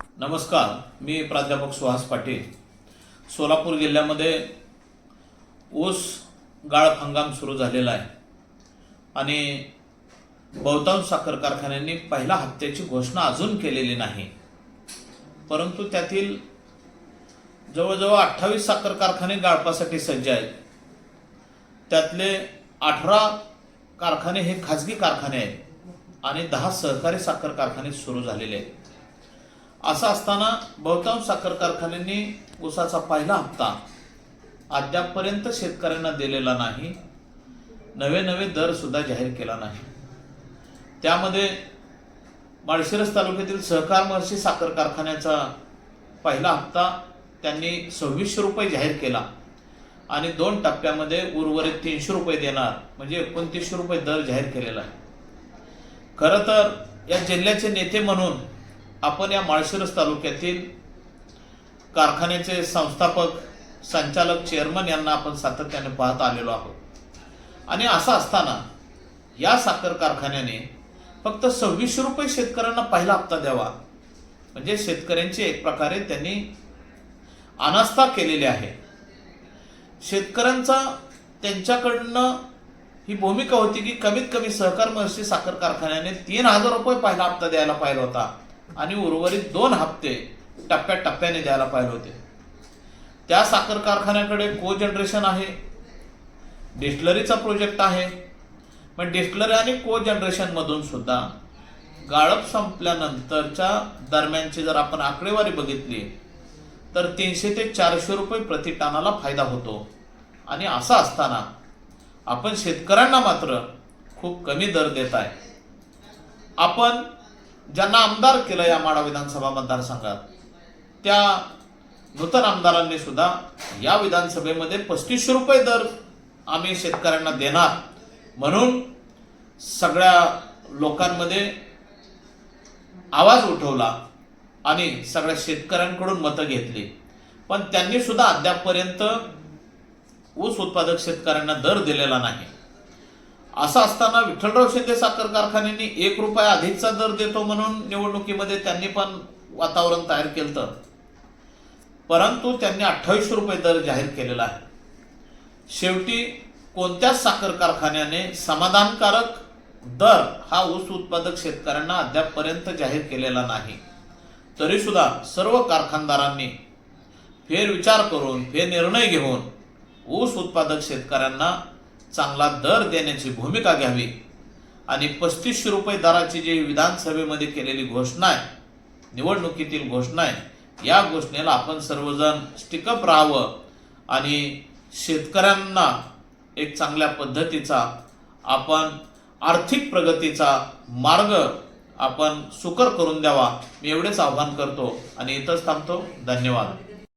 नमस्कार मी प्राध्यापक सुहास पाटील. सोलापूर जिल्ह्यामध्ये ऊस गाळप हंगाम सुरू झालेला आहे. आणि बहुतांश साखर कारखान्यांनी पहिल्या हप्त्याची घोषणा अजून केलेली नाही. परंतु त्यातील जवळजवळ अठ्ठावीस साखर कारखाने गाळपासाठी सज्ज आहेत. त्यातले अठरा कारखाने हे खाजगी कारखाने आहेत आणि दहा सहकारी साखर कारखाने सुरू झालेले आहेत. असं असताना बहुतांश साखर कारखान्यांनी ऊसाचा पहिला हप्ता अद्यापपर्यंत शेतकऱ्यांना दिलेला नाही. नवे नवे दर सुद्धा जाहीर केला नाही. त्यामध्ये माळशिरस तालुक्यातील सहकार महर्षी साखर कारखान्याचा पहिला हप्ता त्यांनी सव्वीसशे रुपये जाहीर केला आणि दोन टप्प्यामध्ये उर्वरित तीनशे रुपये देणार म्हणजे एकोणतीसशे रुपये दर जाहीर केलेला आहे. खरं तर या जिल्ह्याचे नेते म्हणून आपण या माळशिरस तालुक्यातील कारखान्याचे संस्थापक संचालक चेअरमन यांना आपण सातत्याने पाहत आलेलो आहोत. आणि असं असताना या साखर कारखान्याने फक्त सव्वीसशे रुपये शेतकऱ्यांना पहिला हप्ता द्यावा. म्हणजे शेतकऱ्यांची एक प्रकारे त्यांनी अनास्था केलेली आहे. शेतकऱ्यांचा त्यांच्याकडनं ही भूमिका होती की कमीत कमी सहकार महर्षी साखर कारखान्याने तीन हजार रुपये पहिला हप्ता द्यायला पाहिजे होता. आणि उर्वरित दोन हप्ते टप्प्याटप्प्याने द्यायला पाहिजे होते. त्या साखर कारखान्याकडे को जनरेशन आहे. डिस्टलरीचा प्रोजेक्ट आहे. पण डिस्टलरी आणि को जनरेशनमधून सुद्धा गाळप संपल्यानंतरच्या दरम्यानची जर आपण आकडेवारी बघितली तर तीनशे ते चारशे रुपये प्रति टनाला फायदा होतो. आणि असं असताना आपण शेतकऱ्यांना मात्र खूप कमी दर देत आहे. आपण ज्यांना आमदार केलं या माडा विधानसभा मतदारसंघात त्या नूतन आमदारांनी सुद्धा या विधानसभेमध्ये पस्तीसशे रुपये दर आम्ही शेतकऱ्यांना देणार. म्हणून सगळ्या लोकांमध्ये आवाज उठवला आणि सगळ्या शेतकऱ्यांकडून मतं घेतली. पण त्यांनी सुद्धा अद्यापपर्यंत ऊस उत्पादक शेतकऱ्यांना दर दिलेला नाही. असं असताना विठ्ठलराव शिंदे साखर कारखान्यांनी एक रुपया अधिकचा दर देतो म्हणून निवडणुकीमध्ये त्यांनी पण वातावरण तयार केलं तर परंतु त्यांनी अठ्ठावीस रुपये दर जाहीर केलेला आहे. शेवटी कोणत्याच साखर कारखान्याने समाधानकारक दर हा ऊस उत्पादक शेतकऱ्यांना अद्यापपर्यंत जाहीर केलेला नाही. तरीसुद्धा सर्व कारखानदारांनी फेरविचार करून फेरनिर्णय घेऊन ऊस उत्पादक शेतकऱ्यांना चांगला दर देण्याची भूमिका घ्यावी. आणि पस्तीसशे रुपये दराची जी विधानसभेमध्ये केलेली घोषणा आहे निवडणुकीतील घोषणा आहे या घोषणेला आपण सर्वजण स्टिकअप राहावं आणि शेतकऱ्यांना एक चांगल्या पद्धतीचा आपण आर्थिक प्रगतीचा मार्ग आपण सुकर करून द्यावा. मी एवढेच आव्हान करतो आणि इथंच थांबतो. धन्यवाद.